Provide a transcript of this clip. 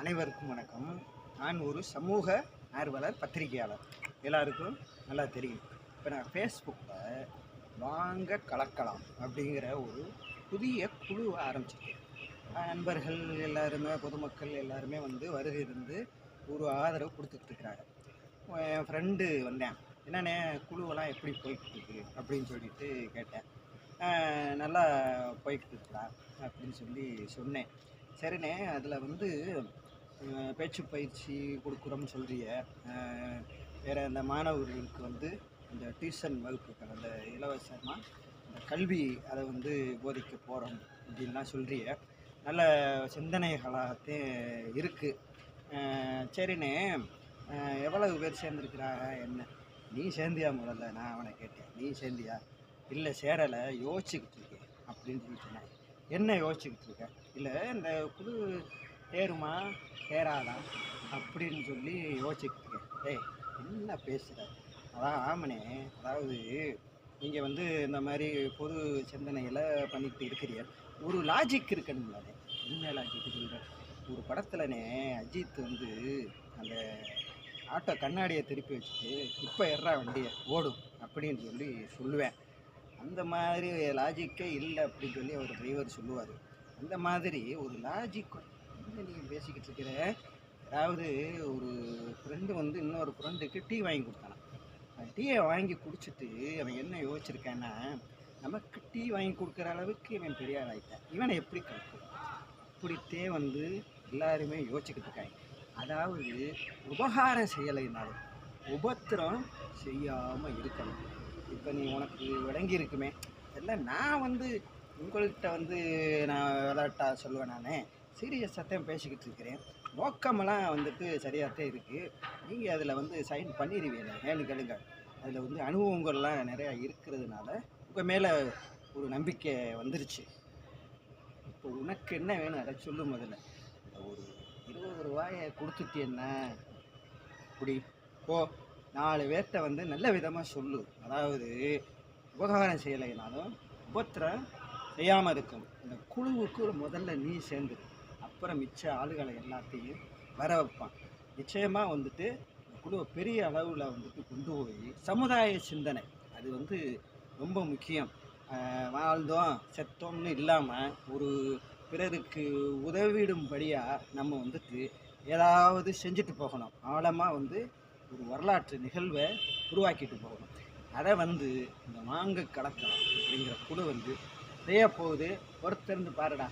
அனைவருக்கும் வணக்கம். நான் ஒரு சமூக ஆர்வலர் பத்திரிகையாளர். எல்லாருக்கும் நல்லா தெரியும். இப்போ நான் ஃபேஸ்புக்கில் வாங்க கலக்கலாம் அப்படிங்கிற ஒரு புதிய குழு ஆரம்பிச்சிருக்கேன். நண்பர்கள் எல்லாருமே பொதுமக்கள் எல்லாருமே வந்து வருகை இருந்து ஒரு ஆதரவு கொடுத்துட்ருக்குறாங்க. என் ஃப்ரெண்டு வந்தேன். என்னென்ன குழுவெல்லாம் எப்படி போய்கிட்டு இருக்கு அப்படின்னு சொல்லிட்டு கேட்டேன். நல்லா போய்கிட்டு இருக்கா அப்படின்னு சொல்லி சொன்னேன். சரிண்ணே அதில் வந்து பேச்சு பயிற்சி கொடுக்குறோம்னு சொல்கிறிய வேறு அந்த மாணவர்களுக்கு வந்து இந்த டியூஷன் வகுப்புகள் அந்த இலவசமாக இந்த கல்வி அதை வந்து போதிக்க போகிறோம் அப்படின்லாம் சொல்கிறிய நல்ல சிந்தனைகளாகத்தையும் இருக்குது சரிண்ணே. எவ்வளவு பேர் சேர்ந்துருக்கிறாங்க என்ன? நீ சேர்ந்தியா முதல்ல? நான் அவனை கேட்டேன். நீ சேர்ந்தியா? இல்லை சேரலை. யோசிச்சுக்கிட்டு இருக்கேன் அப்படின்னு சொல்லி சொன்னேன் என்ன யோசிச்சுக்கிட்டு இருக்க? இல்லை இந்த புது தேருமா? தேராதா? அப்படின்னு சொல்லி யோசிச்சுக்கிட்டு இருக்கேன். ஏய் என்ன பேசுகிற அதான் ஆமனே. அதாவது நீங்கள் வந்து இந்த மாதிரி பொது சிந்தனைகளை பண்ணிக்கிட்டு இருக்கிறீர்கள். ஒரு லாஜிக் இருக்கணும்லானே என்ன லாஜிக் சொல்கிற ஒரு படத்துலனே அஜித் வந்து அந்த ஆட்டோ கண்ணாடியை திருப்பி வச்சுட்டு இப்போ எறா வண்டியை ஓடும் அப்படின்னு சொல்லி சொல்லுவேன். அந்த மாதிரி லாஜிக்கே இல்லை அப்படின்னு சொல்லி அவர் டிரைவர் சொல்லுவார். அந்த மாதிரி ஒரு லாஜிக் என்ன நீங்கள் பேசிக்கிட்டு இருக்கிற அதாவது ஒரு ஃப்ரெண்டு வந்து இன்னொரு ஃப்ரெண்டுக்கு டீ வாங்கி கொடுத்தானா. டீயை வாங்கி குடிச்சிட்டு அவன் என்ன யோசிச்சிருக்கான்னா நமக்கு டீ வாங்கி கொடுக்குற அளவுக்கு இவன் பெரிய ஆளாயிட்டான் இவனை எப்படி கற்கும் இப்படித்தே வந்து எல்லாருமே யோசிச்சுக்கிட்டு இருக்காங்க. அதாவது உபகாரம் செய்யலைனாலும் உபத்திரம் செய்யாமல் இருக்கணும். இப்போ நீ உனக்கு விளங்கி இருக்குமே இல்லை நான் வந்து உங்கள்கிட்ட வந்து நான் விளையாட்டாக சொல்லுவேன் நான். சீரியஸ் சத்தியம் பேசிக்கிட்டு இருக்கிறேன். நோக்கமெல்லாம் வந்துட்டு சரியாகத்தான் இருக்குது நீங்கள் அதில் வந்து சைன் பண்ணிடுவீங்க ஏன்னு கேளுங்க. அதில் வந்து அனுபவங்கள்லாம் நிறையா இருக்கிறதுனால உங்கள் மேலே ஒரு நம்பிக்கை வந்துருச்சு. இப்போ உனக்கு என்ன வேணும்? அதை சொல்லும் முதல்ல. ஒரு இருபது ரூபாயை கொடுத்துட்டேன்னா இப்படி ஓ நாலு பேர்கிட்ட வந்து நல்ல விதமாக சொல்லு. அதாவது உபகாரம் செய்யலைனாலும் உபத்திரம் செய்யாமல் இருக்கும். இந்த குழுவுக்கு முதல்ல நீ சேர்ந்து அப்புறம் மிச்ச ஆளுகளை எல்லாத்தையும் வர வைப்பான். நிச்சயமாக வந்துட்டு குழுவை பெரிய அளவில் வந்துட்டு கொண்டு போய் சமுதாய சிந்தனை அது வந்து ரொம்ப முக்கியம். வாழ்ந்தோம் செத்தோம்னு இல்லாமல் ஒரு பிறருக்கு உதவிடும்படியாக நம்ம வந்துட்டு ஏதாவது செஞ்சுட்டு போகணும். ஆழமாக வந்து ஒரு வரலாற்று நிகழ்வை உருவாக்கிட்டு போகணும். அதை வந்து இந்த வாங்க கலக்கலாம் அப்படிங்கிற குழு வந்து செய்ய போகுது. பொறுத்திருந்து பாருடா.